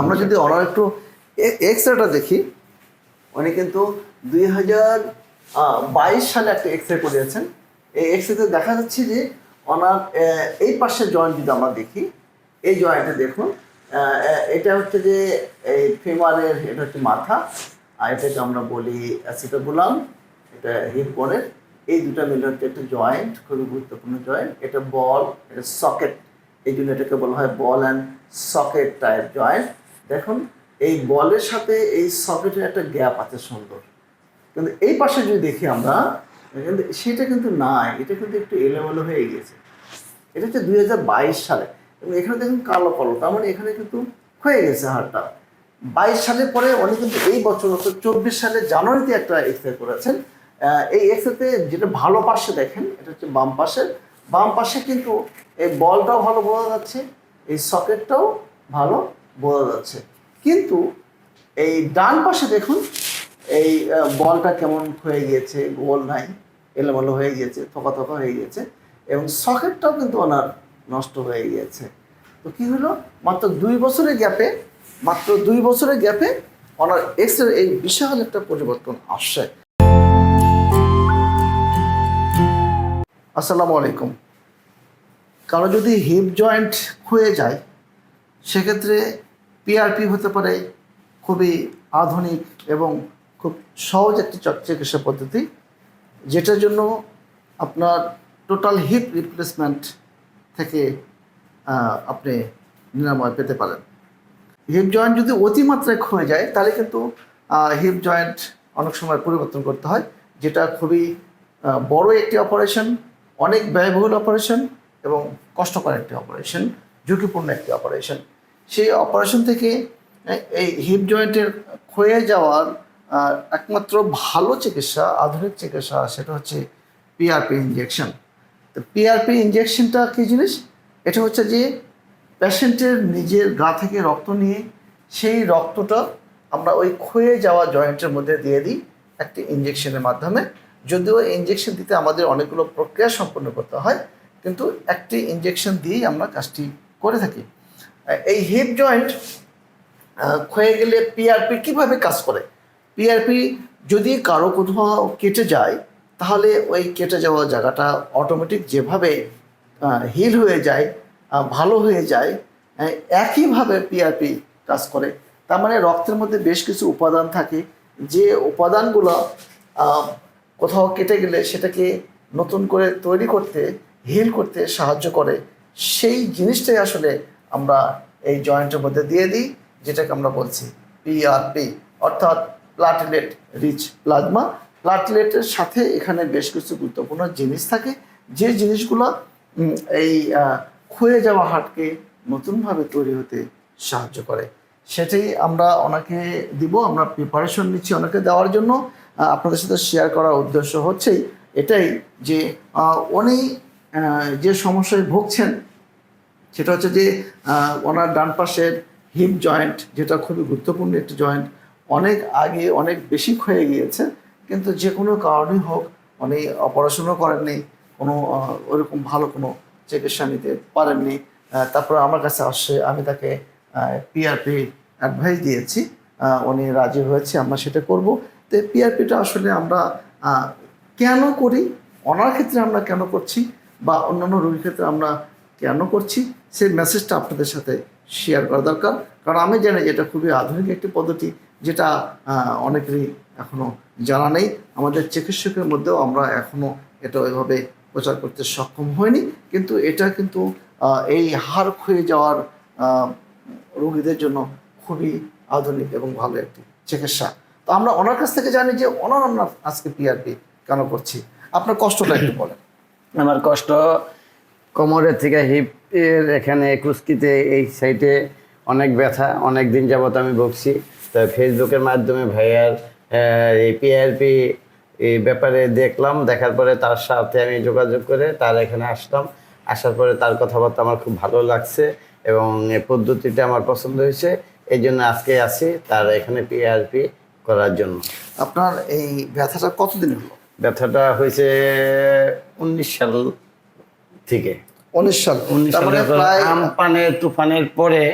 আমরা যদি ওনার একটু এক্স রেটা দেখি, উনি কিন্তু দুই হাজার বাইশ সালে একটা এক্স রে করিয়েছেন। এই এক্স রেতে দেখা যাচ্ছে যে ওনার এই পাশের জয়েন্ট যদি আমরা দেখি, এই জয়েন্টে দেখুন এটা হচ্ছে যে এই ফিমারের এটা হচ্ছে মাথা, আর এটাকে আমরা বলি অ্যাসিটাবুলাম এটা হিপ এই দুটা মিলে হচ্ছে একটা জয়েন্ট খুবই গুরুত্বপূর্ণ জয়েন্ট এটা বল এটা সকেট এই জন্য এটাকে বলা হয় ball and socket type joint দেখুন, এই বলের সাথে এই সকেটের একটা গ্যাপ আছে সুন্দর। কিন্তু এই পাশে যদি দেখি আমরা কিন্তু সেটা কিন্তু নাই, এটা কিন্তু একটু এলোমেলো হয়ে গিয়েছে। এটা হচ্ছে দুই হাজার বাইশ সালে। এবং এখানে দেখুন কালো কালো, তার মানে এখানে কিন্তু হয়ে গেছে হারটা। বাইশ সালের পরে উনি কিন্তু এই বছর অর্থাৎ চব্বিশ সালে জানুয়ারিতে একটা এক্সরে করেছেন। এই এক্সরেতে যেটা ভালো পাশে দেখেন, এটা হচ্ছে বাম পাশের। বাম পাশে কিন্তু এই বলটাও ভালো বোঝা যাচ্ছে, এই সকেটটাও ভালো। বোঝা যাচ্ছে। কিন্তু এই ডান পাশে দেখুন, এই বলটা কেমন হয়ে গিয়েছে, গোল নাই, এলোমেলো হয়ে গিয়েছে, থোকা থকা হয়ে গিয়েছে, এবং সকেটটাও কিন্তু ওনার নষ্ট হয়ে গিয়েছে। তো কী হলো? মাত্র দুই বছরের গ্যাপে, মাত্র দুই বছরের গ্যাপে ওনার এক্সের এই বিশাল একটা পরিবর্তন আসছে। আসসালামু আলাইকুম। কারও যদি হিপ জয়েন্ট ক্ষয়ে যায় সেক্ষেত্রে পিআরপি হতে পারে খুবই আধুনিক এবং খুব সহজ একটি চিকিৎসা পদ্ধতি, যেটার জন্য আপনার টোটাল হিপ রিপ্লেসমেন্ট থেকে আপনি নিরাময় পেতে পারেন। হিপ জয়েন্ট যদি অতিমাত্রায় ক্ষয়ে যায়, তাহলে কিন্তু হিপ জয়েন্ট অনেক সময় পরিবর্তন করতে হয়, যেটা খুবই বড় একটি অপারেশন অনেক ব্যয়বহুল অপারেশন এবং কষ্টকর একটি অপারেশন ঝুঁকিপূর্ণ একটি অপারেশন সেই অপারেশন থেকে এই হিপ জয়েন্টের ক্ষয়ে যাওয়ার একমাত্র ভালো চিকিৎসা, আধুনিক চিকিৎসা সেটা হচ্ছে পিআরপি ইঞ্জেকশন তো পিআরপি ইঞ্জেকশনটা কী জিনিস? এটা হচ্ছে যে পেশেন্টের নিজের গা থেকে রক্ত নিয়ে সেই রক্তটা আমরা ওই ক্ষয়ে যাওয়া জয়েন্টের মধ্যে দিয়ে দিই একটি ইঞ্জেকশনের মাধ্যমে। যদিও ইঞ্জেকশন দিতে আমাদের অনেকগুলো প্রক্রিয়া সম্পন্ন করতে হয়, কিন্তু একটি ইঞ্জেকশন দিয়েই আমরা কাজটি করে থাকি এই হিপ জয়েন্ট ক্ষয়ে গেলে পিআরপি কীভাবে কাজ করে? পিআরপি যদি কারও কোথাও কেটে যায়, তাহলে ওই কেটে যাওয়া জায়গাটা অটোমেটিক যেভাবে হিল হয়ে যায় ভালো হয়ে যায় একইভাবে পিআরপি কাজ করে। তার মানে রক্তের মধ্যে বেশ কিছু উপাদান থাকে, যে উপাদানগুলো কোথাও কেটে গেলে সেটাকে নতুন করে তৈরি করতে হিল করতে সাহায্য করে। সেই জিনিসটাই আসলে আমরা এই জয়েন্টের মধ্যে দিয়ে দিই যেটাকে আমরা বলছি পিআরপি অর্থাৎ প্লাটিলেট রিচ প্লাজমা প্লাটিলেটের সাথে এখানে বেশ কিছু গুরুত্বপূর্ণ জিনিস থাকে। যে জিনিসগুলো এই ক্ষয়ে যাওয়া হাটকে নতুনভাবে তৈরি হতে সাহায্য করে। সেটাই আমরা ওনাকে দিব আমরা প্রিপারেশন নিচ্ছি ওনাকে দেওয়ার জন্য। আপনাদের সাথে শেয়ার করার উদ্দেশ্য হচ্ছেই এটাই যে আহ, যে সমস্যায় ভুগছেন, সেটা হচ্ছে যে ওনার ডান পাশের হিপ জয়েন্ট, যেটা খুবই গুরুত্বপূর্ণ একটি জয়েন্ট, অনেক আগে অনেক বেশি ক্ষয়ে গিয়েছে, কিন্তু যে কোনো কারণেই হোক, উনি অপারেশনও করেননি, কোনো ওরকম ভালো কোনো চিকিৎসা নিতে পারেননি। তারপর আমার কাছে আসছে আমি তাকে পিআরপি অ্যাডভাইস দিয়েছি উনি রাজি হয়েছে, আমরা সেটা করব। তো পিআরপিটা আসলে আমরা কেন করি? ওনার ক্ষেত্রে আমরা কেন করছি? বা অন্যান্য রোগীর ক্ষেত্রে আমরা কেন করছি, সেই মেসেজটা আপনাদের সাথে শেয়ার করা দরকার। কারণ আমি জানি যে এটা খুবই আধুনিক একটি পদ্ধতি, যেটা অনেকেরই এখনও জানা নেই। আমাদের চিকিৎসকের মধ্যেও আমরা এখনও এটা ওইভাবে প্রচার করতে সক্ষম হয়নি কিন্তু এটা কিন্তু এই হাড় ক্ষয়ে যাওয়ার রোগীদের জন্য খুবই আধুনিক এবং ভালো একটি চিকিৎসা। তো আমরা ওনার কাছ থেকে জানি যে ওনার আমরা আজকে পিআরপি কেন করছি। আপনার কষ্টটা একটু বলেন। আমার কষ্ট কোমরের থেকে হিপের এখানে কুস্কিতে এই সাইডে অনেক ব্যথা, অনেক দিন যাবত আমি ভুগছি। তো ফেসবুকের মাধ্যমে ভাইয়ার এই পিআরপি এই ব্যাপারে দেখলাম, দেখার পরে তার সাথে আমি যোগাযোগ করে তার এখানে আসলাম। আসার পরে তার কথাবার্তা আমার খুব ভালো লাগছে এবং এই পদ্ধতিটা আমার পছন্দ হয়েছে। এই জন্য আজকে আসি তার এখানে পিআরপি করার জন্য। আপনার এই ব্যথাটা কতদিন হলো? ব্যথাটা হয়েছে উনিশ সাল থেকে। উনিশ সাল। উনিশ সালে আমপানের তুফানের পরে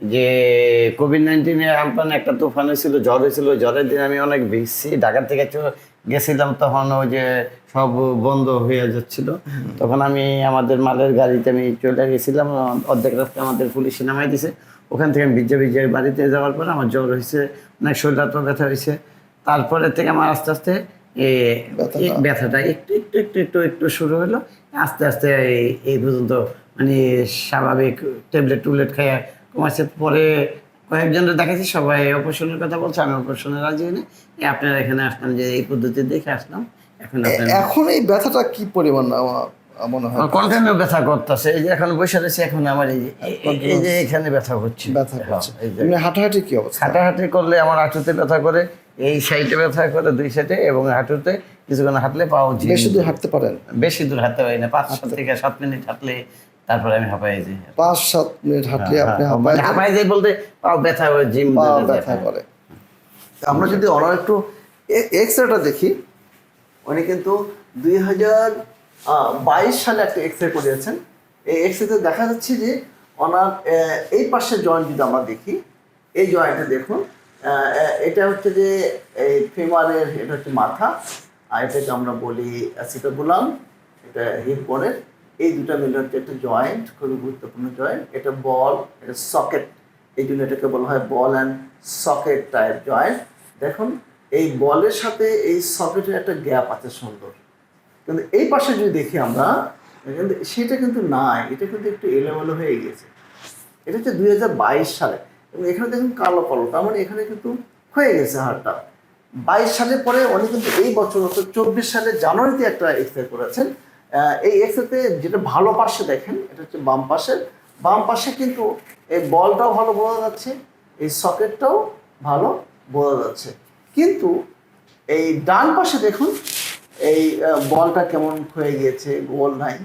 যে কোভিড নাইন্টিনে আমপান একটা তুফান হয়েছিল জ্বর হয়েছিল জ্বরের দিন আমি অনেক ভিজছি ঢাকা থেকে গেছিলাম তখন ওই যে সব বন্ধ হয়ে যাচ্ছিল। তখন আমি আমাদের মালের গাড়িতে আমি চলে গেছিলাম অর্ধেক রাস্তা আমাদের পুলিশ নামাই দিছে। ওখান থেকে আমি ভিজে ভিজে বাড়িতে যাওয়ার পর আমার জ্বর হয়েছে অনেক শরীরাত্ম ব্যথা হয়েছে। তারপরে থেকে আমার আস্তে আস্তে ব্যথাটা? একটু একটু একটু একটু একটু শুরু হলো। আস্তে আস্তে এই- পর্যন্ত মানে স্বাভাবিক ট্যাবলেট টুবলেট খাইয়া কমাচ্ছে পরে কয়েকজনের দেখাচ্ছি সবাই অপারেশনের কথা বলছে আমি অপারেশনে রাজি হইনি আপনারা এখানে আসলাম যে এই পদ্ধতি দেখে আসলাম। এখন এখন এই ব্যথাটা কি পরিমাণ মনে হয়? কন্টিনিউ ব্যথা করতেছে। এই যে এখন বসে রয়েছে এখন আমার এই যে এই- এখানে ব্যথা হচ্ছে। ব্যথা হ্যাঁ, এই হাঁটাহাঁটি কি অবস্থা? হাঁটাহাঁটি করলে আমার হাঁটুতে ব্যথা করে। এই সাইডে ব্যথা করে দুই সাইডে এবং হাঁটুতে কিছুক্ষণ হাঁটলে পাও ঝিম বেশি দূর হাঁটতে পারেন? বেশি দূর হাঁটতে পারি না। পাঁচ সাত থেকে সাত মিনিট হাঁটলে তারপরে আমি হাঁপাই যাই। পাঁচ সাত মিনিট হাঁটলে আপনি হাঁপায় মানে হাঁপাই যাই বলতে পাও ব্যথা হয় জিম ব্যথা করে। আমরা যদি ওনার একটু এক্স রেটা দেখি উনি কিন্তু দুই হাজার বাইশ সালে একটা এক্স রে করিয়েছেন। এই এক্স রেতে দেখা যাচ্ছে যে ওনার আহ, এই পাশের জয়েন্ট যদি আমরা দেখি এই জয়েন্টে দেখুন এটা হচ্ছে যে এই ফিমারের, এটা হচ্ছে মাথা। আর এটাকে আমরা বলি অ্যাসিটাবুলাম এটা হিপ বোনের এই দুটা মিলে হচ্ছে একটা জয়েন্ট খুবই গুরুত্বপূর্ণ জয়েন্ট এটা বল এটা সকেট এই জন্য এটাকে বলা হয় ball and socket type joint দেখুন, এই বলের সাথে এই সকেটের একটা গ্যাপ আছে সুন্দর। কিন্তু এই পাশে যদি দেখি আমরা, কিন্তু সেটা কিন্তু নাই, এটা কিন্তু একটু এলোমেলো হয়ে গেছে এটা হচ্ছে দুই হাজার বাইশ সালে। এখানে দেখুন কালো কালো তার মানে এখানে কিন্তু হয়ে গেছে হারটা। বাইশ সালের পরে উনি কিন্তু এই বছর, অর্থাৎ চব্বিশ সালে জানুয়ারিতে একটা এক্সরে করেছেন। এই এক্সরেতে যেটা ভালো পাশে দেখেন, এটা হচ্ছে বাম পাশের বাম পাশে কিন্তু এই বলটাও ভালো বোঝা যাচ্ছে, এই সকেটটাও ভালো বোঝা যাচ্ছে। কিন্তু এই ডান পাশে দেখুন, এই বলটা কেমন হয়ে গিয়েছে, গোল নাই,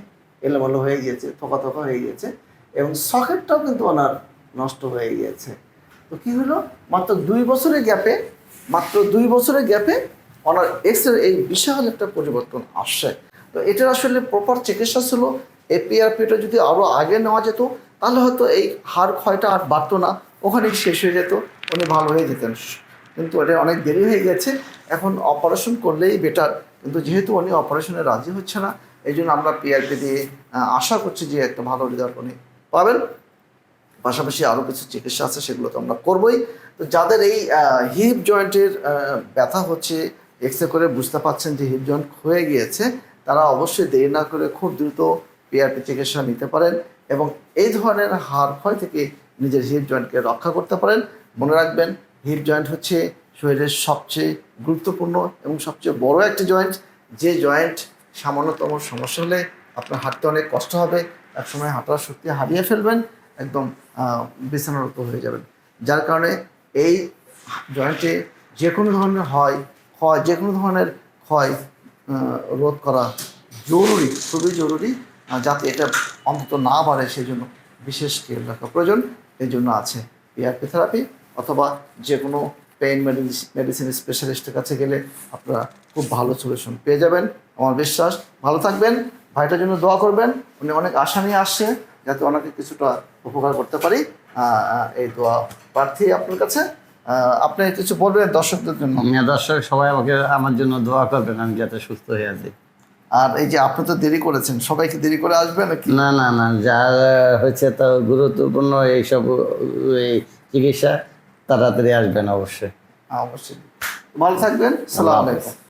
এলোমেলো হয়ে গিয়েছে, থোকা থোকা হয়ে গিয়েছে। এবং সকেটটাও কিন্তু ওনার নষ্ট হয়ে গিয়েছে। তো কি হলো? মাত্র দুই বছরের গ্যাপে মাত্র দুই বছরের গ্যাপে ওনার এক্সের এই বিশাল একটা পরিবর্তন আসছে। তো এটার আসলে প্রপার চিকিৎসা ছিল। এপিআরপিটা যদি আরও আগে নেওয়া যেত, তাহলে হয়তো এই হাড় ক্ষয়টা আর বাড়তো না। ওখানেই শেষ হয়ে যেত। উনি ভালো হয়ে যেতেন। কিন্তু এটা অনেক দেরি হয়ে গেছে। এখন অপারেশন করলেই বেটার কিন্তু যেহেতু উনি অপারেশনে রাজি হচ্ছে না এই জন্য আমরা পিআরপি দিয়ে আশা করছি যে একটা ভালো রেজাল্ট উনি পাবেন। পাশাপাশি আরও কিছু চিকিৎসা আছে সেগুলো তো আমরা করবোই। তো যাদের এই হিপ জয়েন্টের ব্যথা হচ্ছে এক্স করে বুঝতে পারছেন যে হিপ জয়েন্ট হয়ে গিয়েছে, তারা অবশ্যই দেরি না করে খুব দ্রুত পিআরপি চিকিৎসা নিতে পারেন এবং এই ধরনের হাড় ক্ষয় থেকে নিজের হিপ জয়েন্টকে রক্ষা করতে পারেন। মনে রাখবেন হিপ জয়েন্ট হচ্ছে শরীরের সবচেয়ে গুরুত্বপূর্ণ এবং সবচেয়ে বড় একটি জয়েন্ট যে জয়েন্ট সামান্যতম সমস্যা হলে আপনার হাঁটতে অনেক কষ্ট হবে, একসময় হাঁটার শক্তি হারিয়ে ফেলবেন। একদম বিছানারত হয়ে যাবেন। যার কারণে এই জয়েন্টে যে কোনো ধরনের হয়, ক্ষয়, যে কোনো ধরনের ক্ষয় রোধ করা জরুরি, খুবই জরুরি যাতে এটা অন্তত না বাড়ে সেই জন্য বিশেষ খেয়াল রাখা প্রয়োজন। এই জন্য আছে পিআরপি থেরাপি অথবা যে কোনো পেইন মেডিসিন স্পেশালিস্টের কাছে গেলে আপনারা খুব ভালো সলিউশন পেয়ে যাবেন। আমার বিশ্বাস, ভালো থাকবেন, ভাইটার জন্য দোয়া করবেন। উনি অনেক আশা নিয়ে আসছে। যাতে ওনাকে কিছুটা উপকার করতে পারি। এই দোয়া প্রার্থী আপনার কাছে। আপনি কিছু বলবেন দর্শকদের জন্য? মেয়ে দর্শক সবাই আমাকে আমার জন্য দোয়া করবেন আমি যাতে সুস্থ হয়ে আছি। আর এই যে আপনি তো দেরি করেছেন সবাইকে দেরি করে আসবে নাকি? না না না যা হচ্ছে তো গুরুত্বপূর্ণ এইসব এই চিকিৎসা তাড়াতাড়ি আসবেন অবশ্যই। অবশ্যই। ভালো থাকবেন সালাম আলাইকুম।